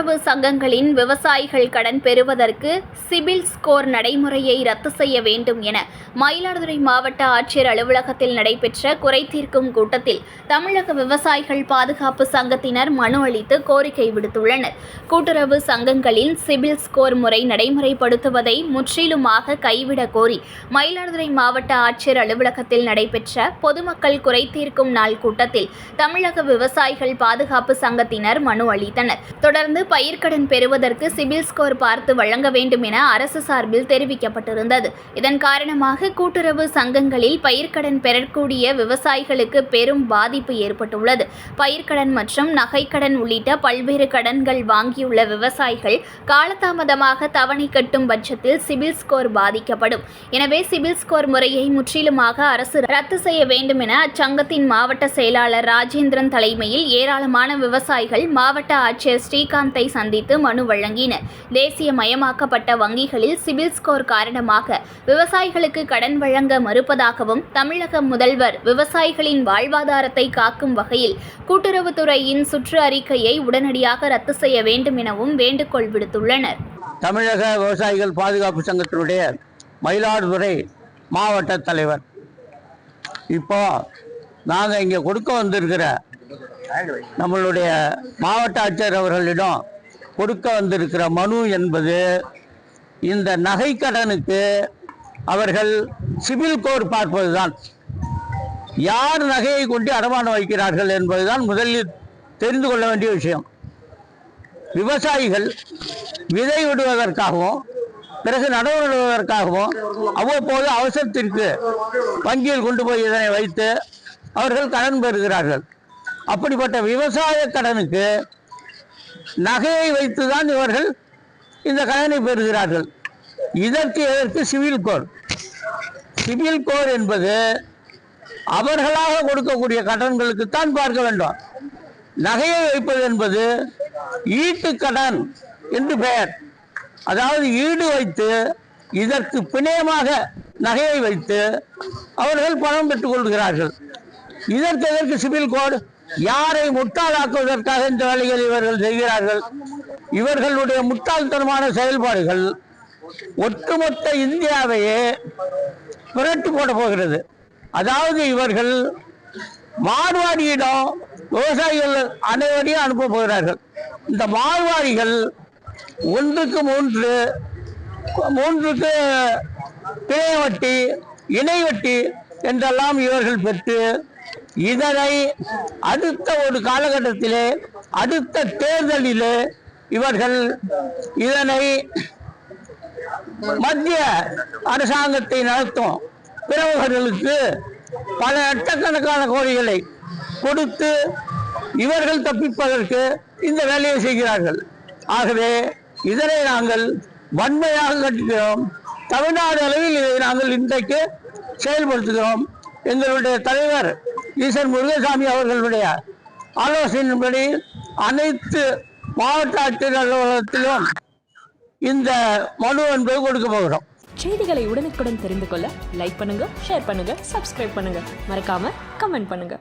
கூட்டுறவு சங்கங்களின் விவசாயிகள் கடன் பெறுவதற்கு சிபில் ஸ்கோர் நடைமுறையை ரத்து செய்ய வேண்டும் என மயிலாடுதுறை மாவட்ட ஆட்சியர் அலுவலகத்தில் நடைபெற்ற குறைதீர்க்கும் கூட்டத்தில் தமிழக விவசாயிகள் பாதுகாப்பு சங்கத்தினர் மனு அளித்து கோரிக்கை விடுத்துள்ளனர். கூட்டுறவு சங்கங்களின் சிபில் ஸ்கோர் முறை நடைமுறைப்படுத்துவதை முற்றிலுமாக கைவிட கோரி மயிலாடுதுறை மாவட்ட ஆட்சியர் அலுவலகத்தில் நடைபெற்ற பொதுமக்கள் குறைதீர்க்கும் நாள் கூட்டத்தில் தமிழக விவசாயிகள் பாதுகாப்பு சங்கத்தினர் மனு அளித்தனர். தொடர்ந்து பயிர்க்கடன் பெறுவதற்கு சிபில் ஸ்கோர் பார்த்து வழங்க வேண்டும் என அரசு சார்பில் தெரிவிக்கப்பட்டிருந்தது. இதன் காரணமாக கூட்டுறவு சங்கங்களில் பயிர்க்கடன் பெறக்கூடிய விவசாயிகளுக்கு பெரும் பாதிப்பு ஏற்பட்டுள்ளது. பயிர்க்கடன் மற்றும் நகைக்கடன் உள்ளிட்ட பல்வேறு கடன்கள் வாங்கியுள்ள விவசாயிகள் காலதாமதமாக தவணை கட்டும் பட்சத்தில் சிபில் ஸ்கோர் பாதிக்கப்படும். எனவே சிபில் ஸ்கோர் முறையை முற்றிலுமாக அரசு ரத்து செய்ய வேண்டும் என அச்சங்கத்தின் மாவட்ட செயலாளர் ராஜேந்திரன் தலைமையில் ஏராளமான விவசாயிகள் மாவட்ட ஆட்சியர் ஸ்ரீகாந்தை சந்தித்து மனு வழங்கினர். தேசிய மயமாக்கப்பட்ட வங்கிகளில் சிபில் ஸ்கோர் காரணமாக விவசாயிகளுக்கு கடன் வழங்க மறுப்பதாகவும் தமிழக முதல்வர் விவசாயிகளின் வாழ்வாதாரத்தை காக்கும் வகையில் கூட்டுறவுத்துறையின் சுற்று அறிக்கையை உடனடியாக ரத்து செய்ய வேண்டும் எனவும் வேண்டுகோள் விடுத்துள்ளனர். தமிழக விவசாயிகள் பாதுகாப்பு சங்கத்தினுடைய மயிலாடுதுறை மாவட்ட தலைவர். இப்போ நாங்கள் இங்கே கொடுக்க வந்திருக்கிற நம்மளுடைய மாவட்ட ஆட்சியர் அவர்களிடம் கொடுக்க வந்திருக்கிற மனு என்பது இந்த நகைக்கடனுக்கு அவர்கள் சிவில் கோர் பார்ப்பதுதான். யார் நகையை கொண்டு அடமானம் வைக்கிறார்கள் என்பதுதான் முதலில் தெரிந்து கொள்ள வேண்டிய விஷயம். விவசாயிகள் விதை விடுவதற்காகவும் பிறகு நடவு நடுவதற்காகவும் அவ்வப்போது அவசரத்திற்கு வங்கியில் கொண்டு போய் இதனை வைத்து அவர்கள் கடன் பெறுகிறார்கள். அப்படிப்பட்ட விவசாய கடனுக்கு நகையை வைத்துதான் இவர்கள் இந்த கடனை பெறுகிறார்கள். இதற்கு எதற்கு? Civil core. சிவில் கோர் என்பது அவர்களாக கொடுக்கக்கூடிய கடன்களுக்குத்தான் பார்க்க வேண்டும். நகையை வைப்பது என்பது ஈட்டு கடன் என்று பெயர். அதாவது ஈடு வைத்து இதற்கு பிணையமாக நகையை வைத்து அவர்கள் பணம் பெற்றுக் கொள்கிறார்கள். இதற்கு எதற்கு சிவில் கோடு யாரை முட்டாளாக்குவதற்காக இந்த வேலைகள் இவர்கள் செய்கிறார்கள்? இவர்களுடைய முட்டாள்தனமான செயல்பாடுகள் ஒட்டுமொத்த இந்தியாவையே புரட்டு போட போகிறது. அதாவது இவர்கள் மார்வாடியிடம் விவசாயிகள் அனைவரையும் அனுப்ப போகிறார்கள். இந்த மார்வாடிகள் ஒன்றுக்கு மூன்று மூன்றுக்கு பிணை வட்டி இணை வட்டி என்றெல்லாம் இவர்கள் பெற்று இதனை அடுத்த ஒரு காலகட்டத்திலே அடுத்த தேர்தலிலே இவர்கள் இதனை மத்திய அரசாங்கத்தை நடத்தும். பிரமுகர்களுக்கு பல லட்சக்கணக்கான கோரிகளை கொடுத்து இவர்கள் தப்பிப்பதற்கு இந்த வேலையை செய்கிறார்கள். ஆகவே இதனை நாங்கள் வன்மையாக கட்டுகிறோம் தமிழ்நாடு அளவில் இதை நாங்கள் இன்றைக்கு செயல்படுத்துகிறோம். எங்களுடைய தலைவர் ஈசன் முருகசாமி அவர்களுடைய ஆலோசனையின்படி அனைத்து மாவட்ட ஆட்சியர் அலுவலகத்திலும் இந்த மனு என்பது கொடுக்க போகிறோம். செய்திகளை உடனுக்குடன் தெரிந்து கொள்ள லைக் பண்ணுங்க ஷேர் பண்ணுங்க சப்ஸ்கிரைப் பண்ணுங்க. மறக்காம கமெண்ட் பண்ணுங்க.